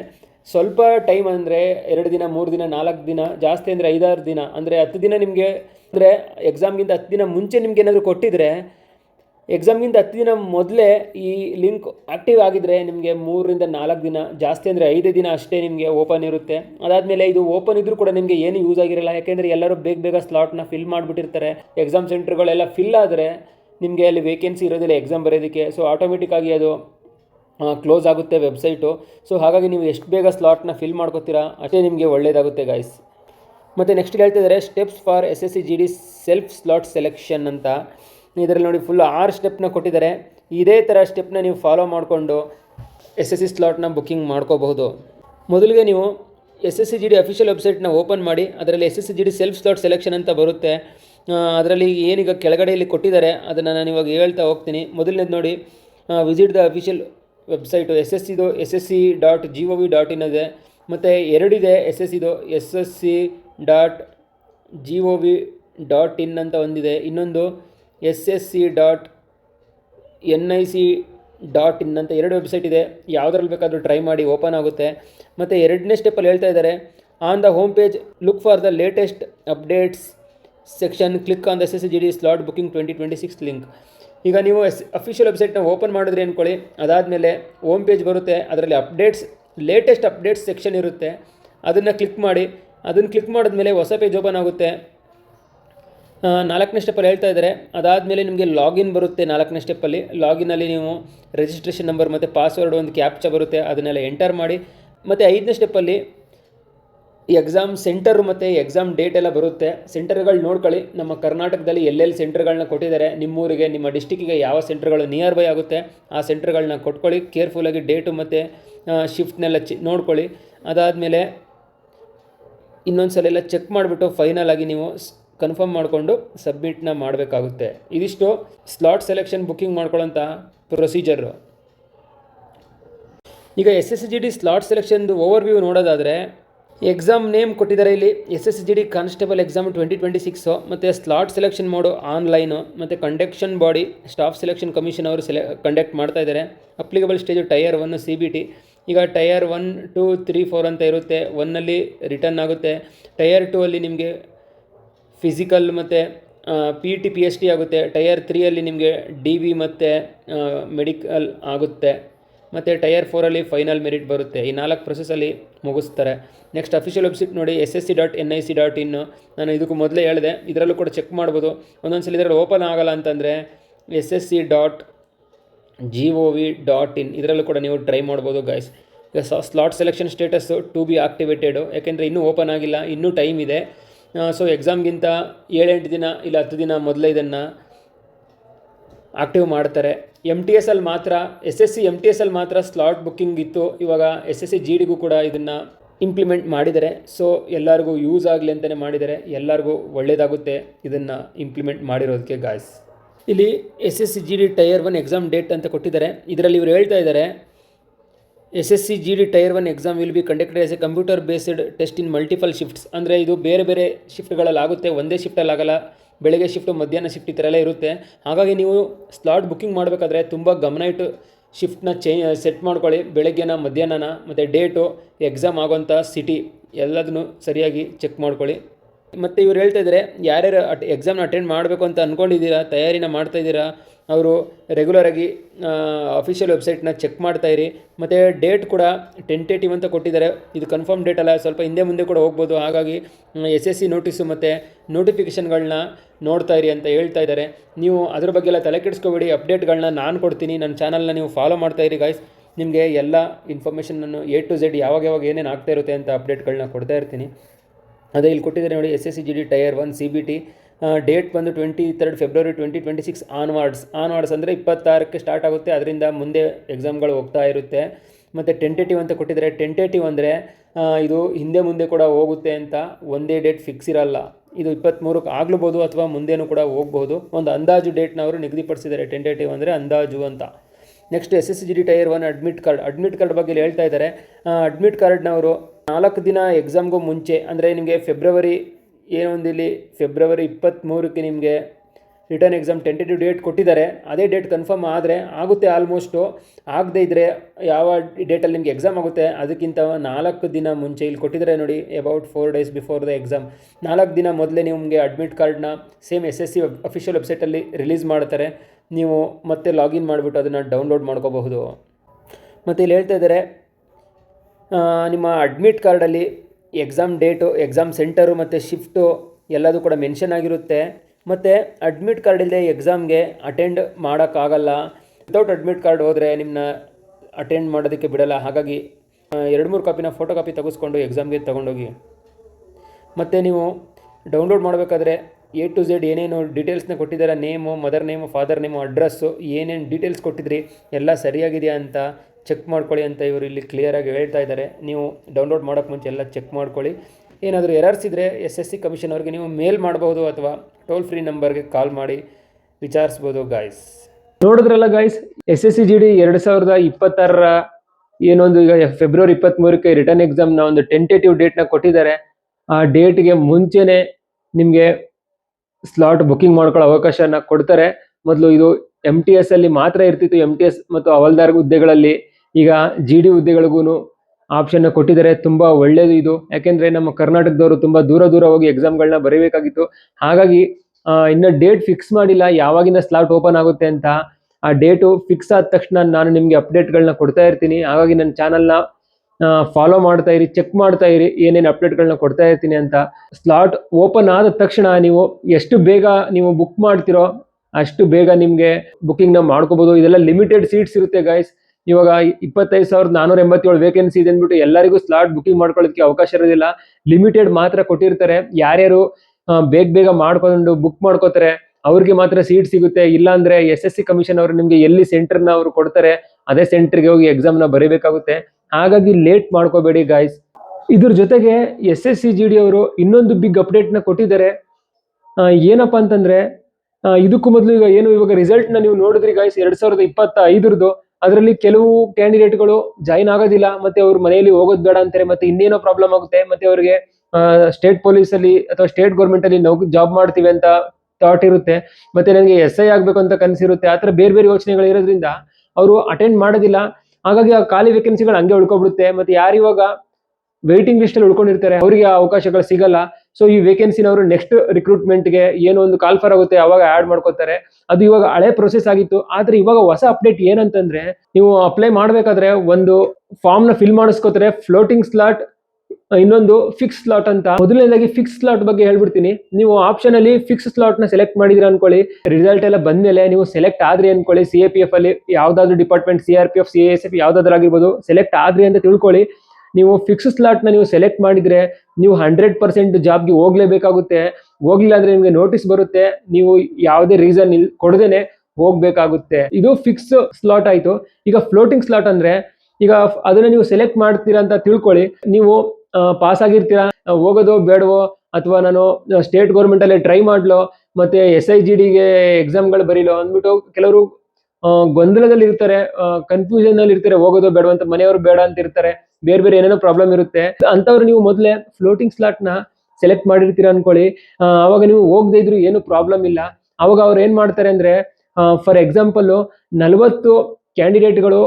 ಸ್ವಲ್ಪ ಟೈಮ್ ಅಂದರೆ ಎರಡು ದಿನ, ಮೂರು ದಿನ, ನಾಲ್ಕು ದಿನ, ಜಾಸ್ತಿ ಅಂದರೆ ಐದಾರು ದಿನ, ಅಂದರೆ ಹತ್ತು ದಿನ ನಿಮಗೆ ಅಂದರೆ ಎಕ್ಸಾಮ್ಗಿಂತ ಹತ್ತು ದಿನ ಮುಂಚೆ ನಿಮ್ಗೆ ಏನಾದರೂ ಕೊಟ್ಟಿದ್ರೆ ಎಕ್ಸಾಮ್ಗಿಂತ ಹತ್ತು ದಿನ ಮೊದಲೇ ಈ ಲಿಂಕ್ ಆಕ್ಟಿವ್ ಆಗಿದ್ದರೆ ನಿಮಗೆ ಮೂರರಿಂದ ನಾಲ್ಕು ದಿನ, ಜಾಸ್ತಿ ಅಂದರೆ ಐದೇ ದಿನ ಅಷ್ಟೇ ನಿಮಗೆ ಓಪನ್ ಇರುತ್ತೆ. ಅದಾದಮೇಲೆ ಇದು ಓಪನ್ ಇದ್ದರೂ ಕೂಡ ನಿಮಗೆ ಏನು ಯೂಸ್ ಆಗಿರಲ್ಲ, ಯಾಕೆಂದರೆ ಎಲ್ಲರೂ ಬೇಗ ಬೇಗ ಸ್ಲಾಟ್ನ ಫಿಲ್ ಮಾಡಿಬಿಟ್ಟಿರ್ತಾರೆ. ಎಕ್ಸಾಮ್ ಸೆಂಟ್ರ್ಗಳೆಲ್ಲ ಫಿಲ್ ಆದರೆ ನಿಮಗೆ ಅಲ್ಲಿ ವೇಕೆನ್ಸಿ ಇರೋದಿಲ್ಲ ಎಕ್ಸಾಮ್ ಬರೆಯೋದಕ್ಕೆ ಸೊ ಆಟೋಮೆಟಿಕ್ಕಾಗಿ ಅದು ಕ್ಲೋಸ್ ಆಗುತ್ತೆ ವೆಬ್ಸೈಟು ಸೊ ಹಾಗಾಗಿ ನೀವು ಎಷ್ಟು ಬೇಗ ಸ್ಲಾಟ್ನ ಫಿಲ್ ಮಾಡ್ಕೋತೀರಾ, ಅಷ್ಟೇ ನಿಮಗೆ ಒಳ್ಳೆಯದಾಗುತ್ತೆ ಗಾಯ್ಸ್ ಮತ್ತು ನೆಕ್ಸ್ಟ್ ಹೇಳ್ತಾ ಇದ್ದಾರೆ steps for S S C G D self slot selection ಅಂತ. ಇದರಲ್ಲಿ ನೋಡಿ ಫುಲ್ ಆರು ಸ್ಟೆಪ್ನ ಕೊಟ್ಟಿದ್ದಾರೆ. ಇದೇ ಥರ ಸ್ಟೆಪ್ನ ನೀವು ಫಾಲೋ ಮಾಡಿಕೊಂಡು ಎಸ್ ಎಸ್ ಸಿ ಸ್ಲಾಟ್ನ ಬುಕ್ಕಿಂಗ್ ಮಾಡ್ಕೋಬಹುದು. ಮೊದಲಿಗೆ ನೀವು S S C G D official ವೆಬ್ಸೈಟ್ನ open ಮಾಡಿ, ಅದರಲ್ಲಿ S S C G D self slot selection ಅಂತ ಬರುತ್ತೆ. ಅದರಲ್ಲಿ ಏನೀಗ ಕೆಳಗಡೆಯಲ್ಲಿ ಕೊಟ್ಟಿದ್ದಾರೆ, ಅದನ್ನು ನಾನು ಇವಾಗ ಹೇಳ್ತಾ ಹೋಗ್ತೀನಿ. ಮೊದಲನೇದು ನೋಡಿ visit the official website S S Siddu S S C dot G O V dot in ಇದೆ ಮತ್ತು ಎರಡಿದೆ ಎಸ್ ಎಸ್ ಇದು S S C dot G O V dot in ಅಂತ ಒಂದಿದೆ. ಇನ್ನೊಂದು S S C dot N I C dot in ಅಂತ ಎರಡು website ಇದೆ. ಯಾವುದ್ರಲ್ಲಿ ಬೇಕಾದರೂ ಟ್ರೈ ಮಾಡಿ, ಓಪನ್ ಆಗುತ್ತೆ. ಮತ್ತು ಎರಡನೇ ಸ್ಟೆಪ್ಪಲ್ಲಿ ಹೇಳ್ತಾ ಇದ್ದಾರೆ on the home page look for the latest updates section click on the S S G D slot booking twenty twenty six link ಈಗ ನೀವು ಎಸ್ ಅಫಿಷಿಯಲ್ ವೆಬ್ಸೈಟ್ನ ಓಪನ್ ಮಾಡಿದ್ರಿ ಅಂದ್ಕೊಳ್ಳಿ ಅದಾದಮೇಲೆ ಹೋಮ್ ಪೇಜ್ ಬರುತ್ತೆ. ಅದರಲ್ಲಿ ಅಪ್ಡೇಟ್ಸ್ ಲೇಟೆಸ್ಟ್ ಅಪ್ಡೇಟ್ಸ್ ಸೆಕ್ಷನ್ ಇರುತ್ತೆ. ಅದನ್ನು ಕ್ಲಿಕ್ ಮಾಡಿ. ಅದನ್ನು ಕ್ಲಿಕ್ ಮಾಡಿದ್ಮೇಲೆ ಹೊಸ ಪೇಜ್ ಓಪನ್ ಆಗುತ್ತೆ. ನಾಲ್ಕನೇ ಸ್ಟೆಪ್ಪಲ್ಲಿ ಹೇಳ್ತಾ ಇದ್ದಾರೆ. ಅದಾದಮೇಲೆ ನಿಮಗೆ ಲಾಗಿನ್ ಬರುತ್ತೆ ನಾಲ್ಕನೇ ಸ್ಟೆಪ್ಪಲ್ಲಿ ಲಾಗಿನಲ್ಲಿ ನೀವು ರಿಜಿಸ್ಟ್ರೇಷನ್ ನಂಬರ್ ಮತ್ತು ಪಾಸ್ವರ್ಡ್ ಒಂದು ಕ್ಯಾಪ್ಚ ಬರುತ್ತೆ. ಅದನ್ನೆಲ್ಲ ಎಂಟರ್ ಮಾಡಿ. ಮತ್ತು ಐದನೇ ಸ್ಟೆಪ್ಪಲ್ಲಿ ಎಕ್ಸಾಮ್ ಸೆಂಟರು ಮತ್ತು ಎಕ್ಸಾಮ್ ಡೇಟ್ ಎಲ್ಲ ಬರುತ್ತೆ. ಸೆಂಟರ್ಗಳು ನೋಡ್ಕೊಳ್ಳಿ. ನಮ್ಮ ಕರ್ನಾಟಕದಲ್ಲಿ ಎಲ್ಲೆಲ್ಲಿ ಸೆಂಟರ್ಗಳನ್ನ ಕೊಟ್ಟಿದ್ದಾರೆ, ನಿಮ್ಮೂರಿಗೆ, ನಿಮ್ಮ ಡಿಸ್ಟಿಕ್ಕಿಗೆ ಯಾವ ಸೆಂಟರ್ಗಳು ನಿಯರ್ ಬೈ ಆಗುತ್ತೆ, ಆ ಸೆಂಟರ್ಗಳನ್ನ ಕೊಟ್ಕೊಳ್ಳಿ. ಕೇರ್ಫುಲ್ಲಾಗಿ ಡೇಟು ಮತ್ತು ಶಿಫ್ಟ್ನೆಲ್ಲ ಚಿ ನೋಡ್ಕೊಳ್ಳಿ. ಅದಾದಮೇಲೆ ಇನ್ನೊಂದು ಸಲ ಎಲ್ಲ ಚೆಕ್ ಮಾಡಿಬಿಟ್ಟು ಫೈನಲ್ ಆಗಿ ನೀವು ಕನ್ಫರ್ಮ್ ಮಾಡಿಕೊಂಡು ಸಬ್ಮಿಟ್ನ ಮಾಡಬೇಕಾಗುತ್ತೆ. ಇದಿಷ್ಟು ಸ್ಲಾಟ್ ಸೆಲೆಕ್ಷನ್ ಬುಕ್ಕಿಂಗ್ ಮಾಡ್ಕೊಳ್ಳೋಂಥ ಪ್ರೊಸೀಜರು ಈಗ S S G D slot ಸೆಲೆಕ್ಷನ್ದು overview ನೋಡೋದಾದರೆ ಎಕ್ಸಾಮ್ ನೇಮ್ ಕೊಟ್ಟಿದ್ದಾರೆ ಇಲ್ಲಿ. S S G D constable exam twenty twenty six ಮತ್ತು ಸ್ಲಾಟ್ ಸೆಲೆಕ್ಷನ್ ಮೋಡು ಆನ್ಲೈನು ಮತ್ತು conduction body staff selection commission ಅವರು ಸೆಲೆ conduct ಮಾಡ್ತಾ ಇದ್ದಾರೆ. Applicable stage tier one C B T ಈಗ tier one two three four ಅಂತ ಇರುತ್ತೆ. ಒನ್ನಲ್ಲಿ ರಿಟರ್ನ್ ಆಗುತ್ತೆ. ಟೈಯರ್ ಟೂ ಅಲ್ಲಿ ನಿಮಗೆ ಫಿಸಿಕಲ್ ಮತ್ತು P T P H D ಆಗುತ್ತೆ. ಟೈಯರ್ ತ್ರೀಯಲ್ಲಿ ನಿಮಗೆ ಡಿ ವಿ ಮತ್ತು ಮೆಡಿಕಲ್ ಆಗುತ್ತೆ. ಮತ್ತು ಟೈರ್ ಫೋರಲ್ಲಿ ಫೈನಲ್ ಮೆರಿಟ್ ಬರುತ್ತೆ. ಈ ನಾಲ್ಕು ಪ್ರೊಸೆಸಲ್ಲಿ ಮುಗಿಸ್ತಾರೆ. ನೆಕ್ಸ್ಟ್ ಅಫಿಷಿಯಲ್ ವೆಬ್ಸೈಟ್ ನೋಡಿ S S C dot N I C dot in ನಾನು ಇದಕ್ಕೂ ಮೊದಲೇ ಹೇಳಿದೆ. ಇದರಲ್ಲೂ ಕೂಡ ಚೆಕ್ ಮಾಡ್ಬೋದು. ಒಂದೊಂದು ಸಲ ಇದರಲ್ಲಿ ಓಪನ್ ಆಗಲ್ಲ ಅಂತಂದರೆ S S C dot G O V dot in ಇದರಲ್ಲೂ ಕೂಡ ನೀವು ಟ್ರೈ ಮಾಡ್ಬೋದು ಗೈಸ್ ಈಗ slot selection status to be activated ಯಾಕೆಂದರೆ ಇನ್ನೂ ಓಪನ್ ಆಗಿಲ್ಲ, ಇನ್ನೂ ಟೈಮ್ ಇದೆ. ಸೊ ಎಕ್ಸಾಮ್ಗಿಂತ ಏಳೆಂಟು ದಿನ ಇಲ್ಲ ಹತ್ತು ದಿನ ಮೊದಲೇ ಇದನ್ನು ಆಕ್ಟಿವ್ ಮಾಡ್ತಾರೆ. ಎಂ ಟಿ ಎಸ್ ಅಲ್ಲಿ ಮಾತ್ರ S S C M T S ಅಲ್ಲಿ ಮಾತ್ರ ಸ್ಲಾಟ್ ಬುಕ್ಕಿಂಗ್ ಇತ್ತು. ಇವಾಗ ಎಸ್ ಎಸ್ ಸಿ ಜಿ ಡಿಗೂ ಕೂಡ ಇದನ್ನು ಇಂಪ್ಲಿಮೆಂಟ್ ಮಾಡಿದ್ದಾರೆ. ಸೊ ಎಲ್ಲರಿಗೂ ಯೂಸ್ ಆಗಲಿ ಅಂತಲೇ ಮಾಡಿದ್ದಾರೆ. ಎಲ್ಲರಿಗೂ ಒಳ್ಳೆಯದಾಗುತ್ತೆ ಇದನ್ನು ಇಂಪ್ಲಿಮೆಂಟ್ ಮಾಡಿರೋದಕ್ಕೆ ಗಾಯ್ಸ್ ಇಲ್ಲಿ S S C G D tier one exam date ಅಂತ ಕೊಟ್ಟಿದ್ದಾರೆ. ಇದರಲ್ಲಿ ಇವರು ಹೇಳ್ತಾ ಇದ್ದಾರೆ S S C G D tier one exam will be conducted as a computer based test in multiple shifts ಅಂದರೆ ಇದು ಬೇರೆ ಬೇರೆ ಶಿಫ್ಟ್ಗಳಲ್ಲಿ ಆಗುತ್ತೆ. ಒಂದೇ ಶಿಫ್ಟಲ್ಲಿ ಆಗಲ್ಲ. ಬೆಳಗ್ಗೆ ಶಿಫ್ಟು ಮಧ್ಯಾಹ್ನ ಶಿಫ್ಟ್ ಈ ಥರ ಎಲ್ಲ ಇರುತ್ತೆ. ಹಾಗಾಗಿ ನೀವು ಸ್ಲಾಟ್ ಬುಕ್ಕಿಂಗ್ ಮಾಡಬೇಕಾದ್ರೆ ತುಂಬ ಗಮನ ಇಟ್ಟು ಶಿಫ್ಟ್ನ ಚೇ ಸೆಟ್ ಮಾಡ್ಕೊಳ್ಳಿ. ಬೆಳಗ್ಗೆನ, ಮಧ್ಯಾಹ್ನನ, ಮತ್ತು ಡೇಟು ಎಕ್ಸಾಮ್ ಆಗೋಂಥ ಸಿಟಿ ಎಲ್ಲದನ್ನು ಸರಿಯಾಗಿ ಚೆಕ್ ಮಾಡ್ಕೊಳ್ಳಿ. ಮತ್ತು ಇವ್ರು ಹೇಳ್ತಾ ಇದ್ದಾರೆ ಯಾರ್ಯಾರು ಅಟ್ ಎಕ್ಸಾಮ್ನ ಅಟೆಂಡ್ ಮಾಡಬೇಕು ಅಂತ ಅಂದ್ಕೊಂಡಿದ್ದೀರಾ ತಯಾರಿನ ಮಾಡ್ತಾ ಇದ್ದೀರಾ ಅವರು ರೆಗ್ಯುಲರಾಗಿ ಅಫಿಷಿಯಲ್ ವೆಬ್ಸೈಟ್ನ ಚೆಕ್ ಮಾಡ್ತಾ ಇರಿ. ಮತ್ತು ಡೇಟ್ ಕೂಡ ಟೆಂಟೇಟಿವ್ ಅಂತ ಕೊಟ್ಟಿದ್ದಾರೆ. ಇದು ಕನ್ಫರ್ಮ್ ಡೇಟ್ ಅಲ್ಲ, ಸ್ವಲ್ಪ ಹಿಂದೆ ಮುಂದೆ ಕೂಡ ಹೋಗ್ಬೋದು. ಹಾಗಾಗಿ ಎಸ್ ಎಸ್ ಸಿ ನೋಟಿಸು ಮತ್ತು ನೋಟಿಫಿಕೇಷನ್ಗಳನ್ನ ನೋಡ್ತಾ ಇರಿ ಅಂತ ಹೇಳ್ತಾ ಇದ್ದಾರೆ. ನೀವು ಅದ್ರ ಬಗ್ಗೆ ಎಲ್ಲ ತಲೆ ಕೆಡಿಸ್ಕೋಬೇಡಿ. ಅಪ್ಡೇಟ್ಗಳನ್ನ ನಾನು ಕೊಡ್ತೀನಿ. ನನ್ನ ಚಾನಲ್ನ ನೀವು ಫಾಲೋ ಮಾಡ್ತಾ ಇರಿ ಗಾಯ್ಸ್ ನಿಮಗೆ ಎಲ್ಲ ಇನ್ಫಾರ್ಮೇಷನನ್ನು ಎ ಟು ಝೆಡ್ ಯಾವಾಗ ಯಾವಾಗ ಏನೇನು ಆಗ್ತಾ ಇರುತ್ತೆ ಅಂತ ಅಪ್ಡೇಟ್ಗಳನ್ನ ಕೊಡ್ತಾ ಇರ್ತೀನಿ. ಅದೇ ಇಲ್ಲಿ ಕೊಟ್ಟಿದ್ದಾರೆ ನೋಡಿ S S C G D tier one C B T date ಬಂದು twenty third February twenty twenty six onwards onwards ಅಂದರೆ ಇಪ್ಪತ್ತಾರಕ್ಕೆ ಸ್ಟಾರ್ಟ್ ಆಗುತ್ತೆ, ಅದರಿಂದ ಮುಂದೆ ಎಕ್ಸಾಮ್ಗಳು ಹೋಗ್ತಾ ಇರುತ್ತೆ. ಮತ್ತು ಟೆಂಟೇಟಿವ್ ಅಂತ ಕೊಟ್ಟಿದ್ದಾರೆ. ಟೆಂಟೇಟಿವ್ ಅಂದರೆ ಇದು ಹಿಂದೆ ಮುಂದೆ ಕೂಡ ಹೋಗುತ್ತೆ ಅಂತ ಒಂದೇ ಡೇಟ್ ಫಿಕ್ಸ್ ಇರಲ್ಲ. ಇದು ಇಪ್ಪತ್ತ್ಮೂರಕ್ಕೆ ಆಗ್ಲಬೋದು ಅಥವಾ ಮುಂದೇನೂ ಕೂಡ ಹೋಗ್ಬೋದು. ಒಂದು ಅಂದಾಜು ಡೇಟ್ನ ಅವರು ನಿಗದಿಪಡಿಸಿದ್ದಾರೆ. ಟೆಂಟೇಟಿವ್ ಅಂದರೆ ಅಂದಾಜು ಅಂತ. Next S S G D tier one admit card admit card ಬಗ್ಗೆ ಹೇಳ್ತಾ ಇದ್ದಾರೆ. ಅಡ್ಮಿಟ್ ಕಾರ್ಡ್ನವರು ನಾಲ್ಕು ದಿನ ಎಕ್ಸಾಮ್ಗೂ ಮುಂಚೆ, ಅಂದರೆ ನಿಮಗೆ ಫೆಬ್ರವರಿ ಏನೊಂದು ಇಲ್ಲಿ ಫೆಬ್ರವರಿ ಇಪ್ಪತ್ತ್ಮೂರಕ್ಕೆ ನಿಮಗೆ ರಿಟರ್ನ್ ಎಕ್ಸಾಮ್ ಟೆಂಟೇಟಿವ್ ಡೇಟ್ ಕೊಟ್ಟಿದ್ದಾರೆ. ಅದೇ ಡೇಟ್ ಕನ್ಫರ್ಮ್ ಆದರೆ ಆಗುತ್ತೆ ಆಲ್ಮೋಸ್ಟು ಆಗದೇ ಇದ್ದರೆ ಯಾವ ಡೇಟಲ್ಲಿ ನಿಮಗೆ ಎಕ್ಸಾಮ್ ಆಗುತ್ತೆ, ಅದಕ್ಕಿಂತ ನಾಲ್ಕು ದಿನ ಮುಂಚೆ ಇಲ್ಲಿ ಕೊಟ್ಟಿದ್ದಾರೆ ನೋಡಿ about four days before the exam ನಾಲ್ಕು ದಿನ ಮೊದಲೇ ನಿಮಗೆ ಅಡ್ಮಿಟ್ ಕಾರ್ಡ್ನ same S S C official ವೆಬ್ಸೈಟಲ್ಲಿ ರಿಲೀಸ್ ಮಾಡ್ತಾರೆ. ನೀವು ಮತ್ತೆ ಲಾಗಿನ್ ಮಾಡಿಬಿಟ್ಟು ಅದನ್ನು ಡೌನ್ಲೋಡ್ ಮಾಡ್ಕೋಬಹುದು. ಮತ್ತು ಇಲ್ಲಿ ಹೇಳ್ತಾ ಇದ್ದಾರೆ ನಿಮ್ಮ ಅಡ್ಮಿಟ್ ಕಾರ್ಡಲ್ಲಿ ಎಕ್ಸಾಮ್ ಡೇಟು ಎಕ್ಸಾಮ್ ಸೆಂಟರು ಮತ್ತು ಶಿಫ್ಟು ಎಲ್ಲದೂ ಕೂಡ ಮೆನ್ಷನ್ ಆಗಿರುತ್ತೆ. ಮತ್ತು ಅಡ್ಮಿಟ್ ಕಾರ್ಡ್ ಇಲ್ಲದೆ ಎಕ್ಸಾಮ್ಗೆ ಅಟೆಂಡ್ ಮಾಡೋಕ್ಕಾಗಲ್ಲ. ವಿತೌಟ್ ಅಡ್ಮಿಟ್ ಕಾರ್ಡ್ ಹೋದರೆ ನಿಮ್ಮನ್ನ ಅಟೆಂಡ್ ಮಾಡೋದಕ್ಕೆ ಬಿಡಲ್ಲ. ಹಾಗಾಗಿ ಎರಡು ಮೂರು ಕಾಪಿನ ಫೋಟೋ ಕಾಪಿ ತೆಗೆಸ್ಕೊಂಡು ಎಕ್ಸಾಮ್ಗೆ ತೊಗೊಂಡೋಗಿ. ಮತ್ತು ನೀವು ಡೌನ್ಲೋಡ್ ಮಾಡಬೇಕಾದ್ರೆ ಎ ಟು ಝೆಡ್ ಏನೇನು ಡೀಟೇಲ್ಸ್ನ ಕೊಟ್ಟಿದ್ದಾರೆ? Name mother name father name address ಏನೇನು ಡೀಟೇಲ್ಸ್ ಕೊಟ್ಟಿದ್ರಿ? ಎಲ್ಲ ಸರಿಯಾಗಿದೆಯಾ ಅಂತ ಚೆಕ್ ಮಾಡ್ಕೊಳ್ಳಿ ಅಂತ ಇವರು ಇಲ್ಲಿ ಕ್ಲಿಯರಾಗಿ ಹೇಳ್ತಾ ಇದ್ದಾರೆ. ನೀವು ಡೌನ್ಲೋಡ್ ಮಾಡೋಕ್ಕೆ ಮುಂಚೆ ಎಲ್ಲ ಚೆಕ್ ಮಾಡ್ಕೊಳ್ಳಿ. ಏನಾದರೂ ಎರರ್ಸ್ ಇದ್ದರೆ ಎಸ್ ಎಸ್ ಸಿ ಕಮಿಷನ್ ಅವ್ರಿಗೆ ನೀವು ಮೇಲ್ ಮಾಡ್ಬೋದು ಅಥವಾ ಟೋಲ್ ಫ್ರೀ ನಂಬರ್ಗೆ ಕಾಲ್ ಮಾಡಿ. ವಿಚಾರಿಸ್ಬೋದು ಗಾಯ್ಸ್ ನೋಡಿದ್ರಲ್ಲ guys S S C G D ಎರಡು ಸಾವಿರದ ಇಪ್ಪತ್ತಾರರ ಏನೊಂದು ಈಗ ಫೆಬ್ರವರಿ ಇಪ್ಪತ್ತ್ಮೂರಕ್ಕೆ ರಿಟರ್ನ್ ಎಕ್ಸಾಮ್ನ ಒಂದು ಟೆಂಟೇಟಿವ್ ಡೇಟ್ನ ಕೊಟ್ಟಿದ್ದಾರೆ. ಆ ಡೇಟ್ಗೆ ಮುಂಚೆನೆ ನಿಮಗೆ ಸ್ಲಾಟ್ ಬುಕ್ಕಿಂಗ್ ಮಾಡ್ಕೊಳ್ಳೋ ಅವಕಾಶನ ಕೊಡ್ತಾರೆ. ಮೊದಲು ಇದು ಎಂ ಟಿ ಎಸ್ ಅಲ್ಲಿ ಮಾತ್ರ ಇರ್ತಿತ್ತು ಎಂ ಟಿ ಎಸ್ ಮತ್ತು ಹವಾಲ್ದಾರ್ ಹುದ್ದೆಗಳಲ್ಲಿ. ಈಗ ಜಿ ಡಿ ಹುದ್ದೆಗಳಿಗೂ ಆಪ್ಷನ್ನ ಕೊಟ್ಟಿದ್ದಾರೆ, ತುಂಬ ಒಳ್ಳೆಯದು ಇದು. ಯಾಕೆಂದರೆ ನಮ್ಮ ಕರ್ನಾಟಕದವರು ತುಂಬ ದೂರ ದೂರ ಹೋಗಿ ಎಕ್ಸಾಮ್ಗಳನ್ನ ಬರೀಬೇಕಾಗಿತ್ತು. ಹಾಗಾಗಿ ಇನ್ನು ಡೇಟ್ ಫಿಕ್ಸ್ ಮಾಡಿಲ್ಲ, ಯಾವಾಗಿಂದ ಸ್ಲಾಟ್ ಓಪನ್ ಆಗುತ್ತೆ ಅಂತ ಆ ಡೇಟು ಫಿಕ್ಸ್ ಆದ ತಕ್ಷಣ ನಾನು ನಿಮಗೆ ಅಪ್ಡೇಟ್ಗಳನ್ನ ಕೊಡ್ತಾ ಇರ್ತೀನಿ. ಹಾಗಾಗಿ ನನ್ನ ಚಾನಲ್ನ ಫಾಲೋ ಮಾಡ್ತಾ ಇರಿ ಚೆಕ್ ಮಾಡ್ತಾ ಇರಿ, ಏನೇನು ಅಪ್ಡೇಟ್ಗಳನ್ನ ಕೊಡ್ತಾ ಇರ್ತೀನಿ ಅಂತ. ಸ್ಲಾಟ್ ಓಪನ್ ಆದ ತಕ್ಷಣ ನೀವು ಎಷ್ಟು ಬೇಗ ನೀವು ಬುಕ್ ಮಾಡ್ತಿರೋ ಅಷ್ಟು ಬೇಗ ನಿಮಗೆ ಬುಕ್ಕಿಂಗ್ನ ಮಾಡ್ಕೋಬೋದು. ಇದೆಲ್ಲ ಲಿಮಿಟೆಡ್ ಸೀಟ್ಸ್ ಇರುತ್ತೆ ಗೈಸ್ ಇವಾಗ ಇಪ್ಪತ್ತೈದು ಸಾವಿರದ ನಾನೂರ ಎಂಬತ್ತೇಳು ವೇಕೆನ್ಸಿ ಇದೆ ಅಂದ್ಬಿಟ್ಟು ಎಲ್ಲರಿಗೂ ಸ್ಲಾಟ್ ಬುಕಿಂಗ್ ಮಾಡ್ಕೊಳ್ಳೋದಕ್ಕೆ ಅವಕಾಶ ಇರೋದಿಲ್ಲ. ಲಿಮಿಟೆಡ್ ಮಾತ್ರ ಕೊಟ್ಟಿರ್ತಾರೆ. ಯಾರ್ಯಾರು ಬೇಗ ಬೇಗ ಮಾಡ್ಕೊಂಡು ಬುಕ್ ಮಾಡ್ಕೋತಾರೆ, ಅವ್ರಿಗೆ ಮಾತ್ರ ಸೀಟ್ ಸಿಗುತ್ತೆ. ಇಲ್ಲ ಅಂದ್ರೆ ಎಸ್ ಎಸ್ ಸಿ ಕಮಿಷನ್ ಅವರು ನಿಮ್ಗೆ ಎಲ್ಲಿ ಸೆಂಟರ್ನ ಅವರು ಕೊಡ್ತಾರೆ, ಅದೇ ಸೆಂಟರ್ಗೆ ಹೋಗಿ ಎಕ್ಸಾಮ್ನ ಬರೀಬೇಕಾಗುತ್ತೆ. ಹಾಗಾಗಿ ಲೇಟ್ ಮಾಡ್ಕೋಬೇಡಿ ಗಾಯ್ಸ್ ಇದ್ರ ಜೊತೆಗೆ S S C G D ಅವರು ಇನ್ನೊಂದು ಬಿಗ್ ಅಪ್ಡೇಟ್ನ ಕೊಟ್ಟಿದ್ದಾರೆ. ಏನಪ್ಪಾ ಅಂತಂದ್ರೆ ಇದಕ್ಕೂ ಮೊದಲು ಈಗ ಏನು ಇವಾಗ ನ ನೀವು ನೋಡಿದ್ರಿ ಗಾಯ್ಸ್ ಎರಡ್ ಸಾವಿರದ ಇಪ್ಪತ್ತ ಐದರದು ಅದರಲ್ಲಿ ಕೆಲವು ಕ್ಯಾಂಡಿಡೇಟ್ಗಳು ಜಾಯಿನ್ ಆಗೋದಿಲ್ಲ, ಮತ್ತೆ ಅವ್ರ ಮನೆಯಲ್ಲಿ ಹೋಗೋದು ಬೇಡ ಅಂತಾರೆ, ಮತ್ತೆ ಇನ್ನೇನೋ ಪ್ರಾಬ್ಲಮ್ ಆಗುತ್ತೆ, ಮತ್ತೆ ಅವರಿಗೆ ಸ್ಟೇಟ್ ಪೊಲೀಸ್ ಅಲ್ಲಿ ಅಥವಾ ಸ್ಟೇಟ್ ಗೌರ್ಮೆಂಟ್ ಅಲ್ಲಿ ನೌಕ್ ಜಾಬ್ ಮಾಡ್ತೀವಿ ಅಂತ ಥಾಟ್ ಇರುತ್ತೆ. ಮತ್ತೆ ನನಗೆ ಎಸ್ ಐ ಆಗ್ಬೇಕು ಅಂತ ಕನಸಿರುತ್ತೆ. ಆ ಥರ ಬೇರೆ ಬೇರೆ ಯೋಚನೆಗಳು ಇರೋದ್ರಿಂದ ಅವರು ಅಟೆಂಡ್ ಮಾಡೋದಿಲ್ಲ. ಹಾಗಾಗಿ ಆ ಖಾಲಿ ವೇಕೆನ್ಸಿಗಳು ಹಂಗೆ ಉಳ್ಕೊಬಿಡುತ್ತೆ. ಮತ್ತೆ ಯಾರು ಇವಾಗ ವೇಟಿಂಗ್ ಲಿಸ್ಟ್ ಅಲ್ಲಿ ಉಳ್ಕೊಂಡಿರ್ತಾರೆ, ಅವರಿಗೆ ಆ ಅವಕಾಶಗಳು ಸಿಗಲ್ಲ. ಸೊ ಈ ವೇಕೆನ್ಸಿನವರು ನೆಕ್ಸ್ಟ್ ರಿಕ್ರೂಟ್ಮೆಂಟ್ಗೆ ಏನೋ ಒಂದು ಕಾಲ್ಫರ್ ಆಗುತ್ತೆ, ಅವಾಗ ಆಡ್ ಮಾಡ್ಕೋತಾರೆ ಅದು ಇವಾಗ ಹಳೆ ಪ್ರೊಸೆಸ್ ಆಗಿತ್ತು. ಆದ್ರೆ ಇವಾಗ ಹೊಸ ಅಪ್ಡೇಟ್ ಏನಂತಂದ್ರೆ, ನೀವು ಅಪ್ಲೈ ಮಾಡಬೇಕಾದ್ರೆ ಒಂದು ಫಾರ್ಮ್ನ ಫಿಲ್ ಮಾಡಿಸ್ಕೋತಾರೆ ಫ್ಲೋಟಿಂಗ್ ಸ್ಲಾಟ್ ಇನ್ನೊಂದು ಫಿಕ್ಸ್ ಸ್ಲಾಟ್ ಅಂತ. ಮೊದಲನೇದಾಗಿ ಫಿಕ್ಸ್ ಸ್ಲಾಟ್ ಬಗ್ಗೆ ಹೇಳ್ಬಿಡ್ತೀನಿ. ನೀವು ಆಪ್ಷನ್ ಅಲ್ಲಿ ಫಿಕ್ಸ್ ಸ್ಲಾಟ್ನ ಸೆಲೆಕ್ಟ್ ಮಾಡಿದ್ರೆ ಅನ್ಕೊಳ್ಳಿ. ರಿಸಲ್ಟ್ ಎಲ್ಲ ಬಂದ್ಮೇಲೆ ನೀವು ಸೆಲೆಕ್ಟ್ ಆದ್ರಿ ಅನ್ಕೊಳ್ಳಿ. ಸಿ ಎ ಪಿ ಎಫ್ ಅಲ್ಲಿ ಯಾವ್ದಾದ್ರು department C R P F C S F ಯಾವ್ದಾದ್ರು ಆಗಿರ್ಬೋದು ಸೆಲೆಕ್ಟ್ ಆದ್ರಿ ಅಂತ ತಿಳ್ಕೊಳ್ಳಿ. ನೀವು ಫಿಕ್ಸ್ ಸ್ಲಾಟ್ನ ನೀವು ಸೆಲೆಕ್ಟ್ ಮಾಡಿದರೆ ನೀವು ಹಂಡ್ರೆಡ್ ಪರ್ಸೆಂಟ್ ಜಾಬ್ಗೆ ಹೋಗಲೇಬೇಕಾಗುತ್ತೆ. ಹೋಗ್ಲಿಲ್ಲ ಅಂದರೆ ನಿಮಗೆ ನೋಟಿಸ್ ಬರುತ್ತೆ. ನೀವು ಯಾವುದೇ ರೀಸನ್ ಇಲ್ಲಿ ಕೊಡದೇನೆ ಹೋಗ್ಬೇಕಾಗುತ್ತೆ. ಇದು ಫಿಕ್ಸ್ ಸ್ಲಾಟ್ ಆಯಿತು. ಈಗ ಫ್ಲೋಟಿಂಗ್ ಸ್ಲಾಟ್ ಅಂದ್ರೆ ಈಗ ಅದನ್ನು ನೀವು ಸೆಲೆಕ್ಟ್ ಮಾಡ್ತೀರಾ ಅಂತ ತಿಳ್ಕೊಳ್ಳಿ. ನೀವು ಪಾಸ್ ಆಗಿರ್ತೀರಾ? ಹೋಗೋದೋ ಬೇಡವೋ? ಅಥವಾ ನಾನು ಸ್ಟೇಟ್ ಗೌರ್ಮೆಂಟಲ್ಲೇ ಟ್ರೈ ಮಾಡಲೋ? ಮತ್ತೆ ಎಸ್ ಐ ಜಿ ಡಿಗೆ ಎಕ್ಸಾಮ್ಗಳು ಬರೀಲೋ? ಅಂದ್ಬಿಟ್ಟು ಕೆಲವರು ಗೊಂದಲದಲ್ಲಿ ಇರ್ತಾರೆ ಕನ್ಫ್ಯೂಷನ್ ಅಲ್ಲಿ ಇರ್ತಾರೆ ಹೋಗೋದೋ ಬೇಡ ಅಂತ ಮನೆಯವರು ಬೇಡ ಅಂತ ಇರ್ತಾರೆ. ಬೇರೆ ಬೇರೆ ಏನೇನೋ ಪ್ರಾಬ್ಲಮ್ ಇರುತ್ತೆ. ಅಂತವ್ರು ನೀವು ಮೊದಲೇ ಫ್ಲೋಟಿಂಗ್ ಸ್ಲಾಟ್ನ ಸೆಲೆಕ್ಟ್ ಮಾಡಿರ್ತೀರಾ ಅನ್ಕೊಳ್ಳಿ. ಅವಾಗ ನೀವು ಹೋಗದೇ ಇದ್ರು ಏನು ಪ್ರಾಬ್ಲಮ್ ಇಲ್ಲ. ಅವಾಗ ಅವ್ರು ಏನ್ ಮಾಡ್ತಾರೆ ಅಂದ್ರೆ ಫಾರ್ ಎಕ್ಸಾಂಪಲ್ ನಲವತ್ತು ಕ್ಯಾಂಡಿಡೇಟ್ಗಳು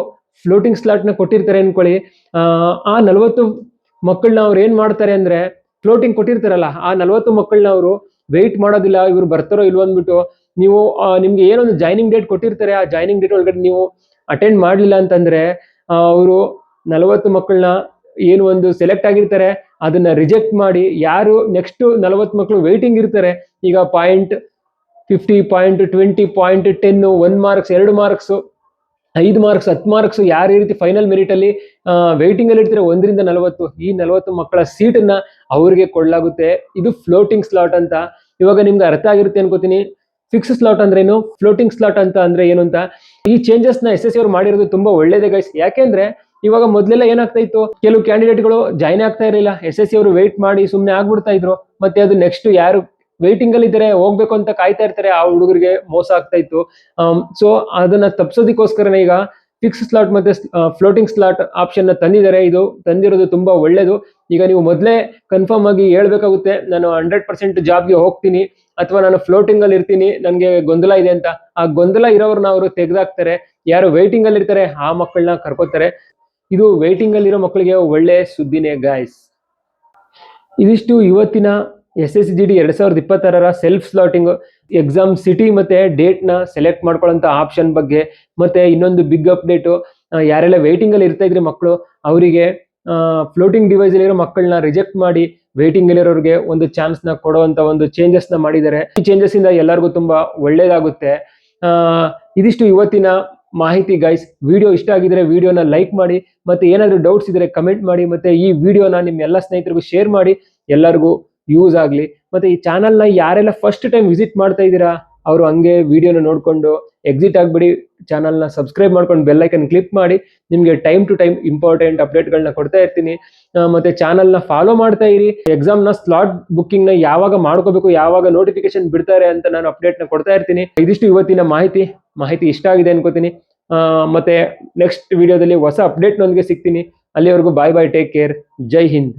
ಫ್ಲೋಟಿಂಗ್ ಸ್ಲಾಟ್ನ ಕೊಟ್ಟಿರ್ತಾರೆ ಅನ್ಕೊಳ್ಳಿ. ಆ, ನಲವತ್ತು ಮಕ್ಕಳನ್ನ ಅವ್ರು ಏನ್ ಮಾಡ್ತಾರೆ ಅಂದ್ರೆ ಫ್ಲೋಟಿಂಗ್ ಕೊಟ್ಟಿರ್ತಾರಲ್ಲ ಆ ನಲವತ್ತು ಮಕ್ಕಳನ್ನ ಅವರು ವೆಯ್ಟ್ ಮಾಡೋದಿಲ್ಲ ಇವ್ರು ಬರ್ತಾರೋ ಇಲ್ವೋ ಅಂದ್ಬಿಟ್ಟು ನೀವು ನಿಮ್ಗೆ ಏನೊಂದು ಜಾಯ್ನಿಂಗ್ ಡೇಟ್ ಕೊಟ್ಟಿರ್ತಾರೆ ಆ ಜಾಯ್ನಿಂಗ್ ಡೇಟ್ ಒಳಗಡೆ ನೀವು ಅಟೆಂಡ್ ಮಾಡಲಿಲ್ಲ ಅಂತಂದ್ರೆ ಅವರು ನಲವತ್ತು ಮಕ್ಕಳನ್ನ ಏನು ಒಂದು ಸೆಲೆಕ್ಟ್ ಆಗಿರ್ತಾರೆ, ಅದನ್ನ ರಿಜೆಕ್ಟ್ ಮಾಡಿ ಯಾರು ನೆಕ್ಸ್ಟ್ ನಲವತ್ತು ಮಕ್ಕಳು ವೇಟಿಂಗ್ ಇರ್ತಾರೆ, ಈಗ point fifty point twenty point ten one marks ಎರಡು ಮಾರ್ಕ್ಸ್ ಐದು ಮಾರ್ಕ್ಸ್ ಹತ್ತು ಮಾರ್ಕ್ಸ್ ಯಾರ ಈ ರೀತಿ ಫೈನಲ್ ಮೆರಿಟ್ ಅಲ್ಲಿ ವೇಟಿಂಗ್ ಅಲ್ಲಿ ಇರ್ತಾರೆ, ಒಂದರಿಂದ ನಲವತ್ತು. ಈ ನಲವತ್ತು ಮಕ್ಕಳ ಸೀಟನ್ನ ಅವ್ರಿಗೆ ಕೊಡಲಾಗುತ್ತೆ. ಇದು ಫ್ಲೋಟಿಂಗ್ ಸ್ಲಾಟ್ ಅಂತ. ಇವಾಗ ನಿಮ್ಗೆ ಅರ್ಥ ಆಗಿರುತ್ತೆ ಅನ್ಕೋತೀನಿ. ಫಿಕ್ಸ್ ಸ್ಲಾಟ್ ಅಂದ್ರೆ ಏನು? ಫ್ಲೋಟಿಂಗ್ ಸ್ಲಾಟ್ ಅಂತ ಅಂದ್ರೆ ಏನು ಅಂತ? ಈ ಚೇಂಜಸ್ನ ಎಸ್ ಎಸ್ ಅವ್ರು ಮಾಡಿರೋದು ತುಂಬಾ ಒಳ್ಳೇದೇ ಗೈಸ್ ಯಾಕೆಂದ್ರೆ ಇವಾಗ ಮೊದಲೆಲ್ಲ ಏನಾಗ್ತಾ ಇತ್ತು? ಕೆಲವು ಕ್ಯಾಂಡಿಡೇಟ್ಗಳು ಜಾಯ್ನ್ ಆಗ್ತಾ ಇರಲಿಲ್ಲ. ಎಸ್ ಎಸ್ ಸಿ ಅವರು ವೇಟ್ ಮಾಡಿ ಸುಮ್ಮನೆ ಆಗ್ಬಿಡ್ತಾ ಇದ್ರು. ಮತ್ತೆ ಅದು ನೆಕ್ಸ್ಟ್ ಯಾರು ವೇಟಿಂಗ್ ಅಲ್ಲಿ ಇದ್ದಾರೆ ಹೋಗ್ಬೇಕು ಅಂತ ಕಾಯ್ತಾ ಇರ್ತಾರೆ. ಆ ಹುಡುಗರಿಗೆ ಮೋಸ ಆಗ್ತಾ ಇತ್ತು. ಸೊ ಅದನ್ನ ತಪ್ಸೋದಕ್ಕೋಸ್ಕರನೇ ಈಗ ಫಿಕ್ಸ್ ಸ್ಲಾಟ್ ಮತ್ತೆ ಫ್ಲೋಟಿಂಗ್ ಸ್ಲಾಟ್ ಆಪ್ಷನ್ನ ತಂದಿದ್ದಾರೆ. ಇದು ತಂದಿರೋದು ತುಂಬಾ ಒಳ್ಳೇದು. ಈಗ ನೀವು ಮೊದಲೇ ಕನ್ಫರ್ಮ್ ಆಗಿ ಹೇಳ್ಬೇಕಾಗುತ್ತೆ, ನಾನು ಹಂಡ್ರೆಡ್ ಪರ್ಸೆಂಟ್ ಜಾಬ್ಗೆ ಹೋಗ್ತೀನಿ, ಅಥವಾ ನಾನು ಫ್ಲೋಟಿಂಗ್ ಅಲ್ಲಿ ಇರ್ತೀನಿ, ನನಗೆ ಗೊಂದಲ ಇದೆ ಅಂತ. ಆ ಗೊಂದಲ ಇರೋರ್ನ ಅವರು ತೆಗೆದಾಕ್ತಾರೆ. ಯಾರು ವೈಟಿಂಗ್ ಅಲ್ಲಿ ಇರ್ತಾರೆ, ಆ ಮಕ್ಕಳನ್ನ ಕರ್ಕೋತಾರೆ. ಇದು ವೇಟಿಂಗ್ ಅಲ್ಲಿರೋ ಮಕ್ಕಳಿಗೆ ಒಳ್ಳೆ ಸುದ್ದಿನೇ ಗಾಯ್ಸ್ ಇದಿಷ್ಟು ಇವತ್ತಿನ ಎಸ್ ಎಸ್ ಜಿ ಡಿ ಎರಡ್ ಸಾವಿರದ ಇಪ್ಪತ್ತಾರರ ಸೆಲ್ಫ್ ಸ್ಲಾಟಿಂಗ್ ಎಕ್ಸಾಮ್ ಸಿಟಿ ಮತ್ತೆ ಡೇಟ್ನ ಸೆಲೆಕ್ಟ್ ಮಾಡ್ಕೊಳ್ಳೋಂಥ ಆಪ್ಷನ್ ಬಗ್ಗೆ, ಮತ್ತೆ ಇನ್ನೊಂದು ಬಿಗ್ ಅಪ್ಡೇಟು ಯಾರೆಲ್ಲ ವೇಟಿಂಗ್ ಅಲ್ಲಿ ಇರ್ತಾ ಇದ್ರಿ ಮಕ್ಕಳು, ಅವರಿಗೆ ಫ್ಲೋಟಿಂಗ್ ಡಿವೈಸ್ ಅಲ್ಲಿರೋ ಮಕ್ಕಳನ್ನ ರಿಜೆಕ್ಟ್ ಮಾಡಿ ವೇಟಿಂಗ್ ಅಲ್ಲಿರೋರಿಗೆ ಒಂದು ಚಾನ್ಸ್ನ ಕೊಡುವಂತ ಒಂದು ಚೇಂಜಸ್ನ ಮಾಡಿದ್ದಾರೆ. ಈ ಚೇಂಜಸ್ ಇಂದ ಎಲ್ಲರಿಗೂ ತುಂಬಾ ಒಳ್ಳೇದಾಗುತ್ತೆ. ಇದಿಷ್ಟು ಇವತ್ತಿನ ಮಾಹಿತಿ ಗೈಸ್ ವಿಡಿಯೋ ಇಷ್ಟ ಆಗಿದ್ರೆ ವಿಡಿಯೋನ ಲೈಕ್ ಮಾಡಿ, ಮತ್ತೆ ಏನಾದರೂ ಡೌಟ್ಸ್ ಇದ್ರೆ ಕಮೆಂಟ್ ಮಾಡಿ, ಮತ್ತೆ ಈ ವಿಡಿಯೋನ ನಿಮ್ಮ ಎಲ್ಲ ಸ್ನೇಹಿತರಿಗೂ ಶೇರ್ ಮಾಡಿ, ಎಲ್ಲರಿಗೂ ಯೂಸ್ ಆಗಲಿ. ಮತ್ತೆ ಈ ಚಾನಲ್ನ ಯಾರೆಲ್ಲ ಫಸ್ಟ್ ಟೈಮ್ ವಿಸಿಟ್ ಮಾಡ್ತಾ ಇದ್ದೀರಾ, ಅವರು ಹಂಗೆ ವಿಡಿಯೋನ ನೋಡ್ಕೊಂಡು ಎಕ್ಸಿಟ್ ಆಗಿಬಿಡಿ ಚಾನಲ್ನ ಸಬ್ಸ್ಕ್ರೈಬ್ ಮಾಡ್ಕೊಂಡು ಬೆಲ್ಲೈಕನ್ ಕ್ಲಿಕ್ ಮಾಡಿ, ನಿಮಗೆ ಟೈಮ್ ಟು ಟೈಮ್ ಇಂಪಾರ್ಟೆಂಟ್ ಅಪ್ಡೇಟ್ಗಳನ್ನ ಕೊಡ್ತಾ ಇರ್ತೀನಿ. ಮತ್ತು ಮತ್ತೆ ಚಾನಲ್ನ ಫಾಲೋ ಮಾಡ್ತಾ ಇರಿ. ಎಕ್ಸಾಮ್ನ ಸ್ಲಾಟ್ ಬುಕ್ಕಿಂಗ್ನ ಯಾವಾಗ ಮಾಡ್ಕೋಬೇಕು, ಯಾವಾಗ ನೋಟಿಫಿಕೇಶನ್ ಬಿಡ್ತಾರೆ ಅಂತ ನಾನು ಅಪ್ಡೇಟ್ನ ಕೊಡ್ತಾ ಇರ್ತೀನಿ. ಇದಿಷ್ಟು ಇವತ್ತಿನ ಮಾಹಿತಿ. ಮಾಹಿತಿ ಇಷ್ಟ ಆಗಿದೆ ಅನ್ಕೋತೀನಿ. ಮತ್ತೆ ನೆಕ್ಸ್ಟ್ ವಿಡಿಯೋದಲ್ಲಿ ಹೊಸ ಅಪ್ಡೇಟ್ನೊಂದಿಗೆ ಸಿಗ್ತೀನಿ. ಅಲ್ಲಿವರೆಗೂ ಬಾಯ್ ಬಾಯ್ ಟೇಕ್ ಕೇರ್ ಜೈ ಹಿಂದ್.